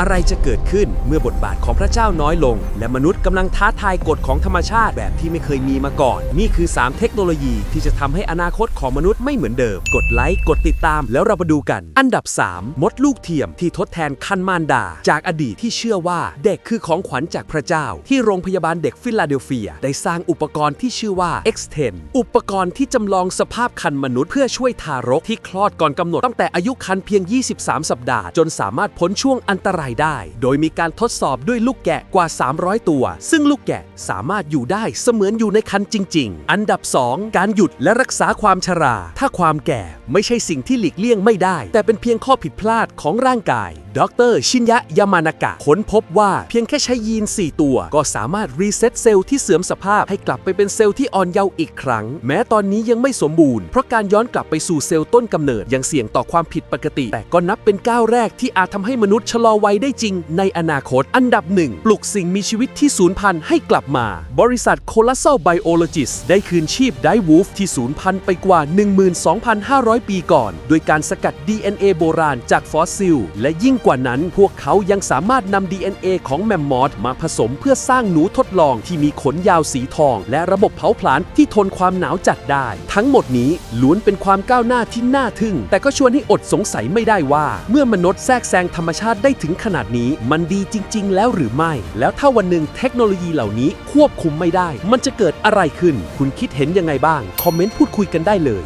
อะไรจะเกิดขึ้นเมื่อบทบาทของพระเจ้าน้อยลง และมนุษย์กำลังท้าทายกฎของธรรมชาติแบบที่ไม่เคยมีมาก่อน นี่คือ 3 เทคโนโลยีที่จะทำให้อนาคตของมนุษย์ไม่เหมือนเดิม กดไลค์ กดติดตามแล้วเรามาดูกัน อันดับ 3 มดลูกเทียมที่ทดแทนคันมารดา จากอดีตที่เชื่อว่าเด็กคือของขวัญจากพระเจ้า ที่โรงพยาบาลเด็กฟิลาเดลเฟีย ได้สร้างอุปกรณ์ที่ชื่อว่า X10 อุปกรณ์ที่จำลองสภาพคันมนุษย์เพื่อช่วยทารกที่คลอดก่อนกำหนดตั้งแต่อายุคันเพียง 23 สัปดาห์ จนสามารถพ้นช่วงอันตรายได้ โดยมีการทดสอบด้วยลูกแกะกว่า 300 ตัว ซึ่งลูกแกะสามารถอยู่ได้เสมือนอยู่ในคันจริง ๆ อันดับ 2 การหยุดและรักษาความชรา ถ้าความแก่ไม่ใช่สิ่งที่หลีกเลี่ยงไม่ได้ แต่เป็นเพียงข้อผิดพลาดของร่างกาย ดรชินยะยามานากะค้นพบว่าเพียงแค่ใช้ยีน 4 ตัว ก็สามารถรีเซ็ตเซลล์ที่เสื่อมสภาพให้กลับไปเป็นเซลล์ที่อ่อนเยาว์อีกครั้ง แม้ตอนนี้ยังไม่สมบูรณ์ เพราะการย้อนกลับไปสู่เซลล์ต้นกำเนิดยังเสี่ยงต่อความผิดปกติ แต่ก็นับเป็นก้าวแรกที่อาจทำให้มนุษย์ชะลอวัยได้จริงในอนาคต อันดับหนึ่งปลุกสิ่งมีชีวิตที่สูญพันธุ์ให้กลับมา บริษัท Colossal Biologist ได้คืนชีพไดวูฟที่สูญพันธุ์ไปกว่า 12,500 ปีก่อน โดยการสกัด DNA โบราณจากฟอสซิล และยิ่งกว่านั้นพวกเขายังสามารถนำ DNA ของแมมมอธมาผสมเพื่อสร้างหนูทดลองที่มีขนยาวสีทอง และระบบเผาผลาญที่ทนความหนาวจัดได้ ทั้งหมดนี้ล้วนเป็นความก้าวหน้าที่น่าทึ่ง แต่ก็ชวนให้อดสงสัยไม่ได้ว่า เมื่อมนุษย์แทรกแซงธรรมชาติได้ถึงขนาดนี้มันดีจริง ๆ แล้วหรือไม่ แล้วถ้าวันหนึ่งเทคโนโลยีเหล่านี้ควบคุมไม่ได้ มันจะเกิดอะไรขึ้น คุณคิดเห็นยังไงบ้าง คอมเมนต์พูดคุยกันได้เลย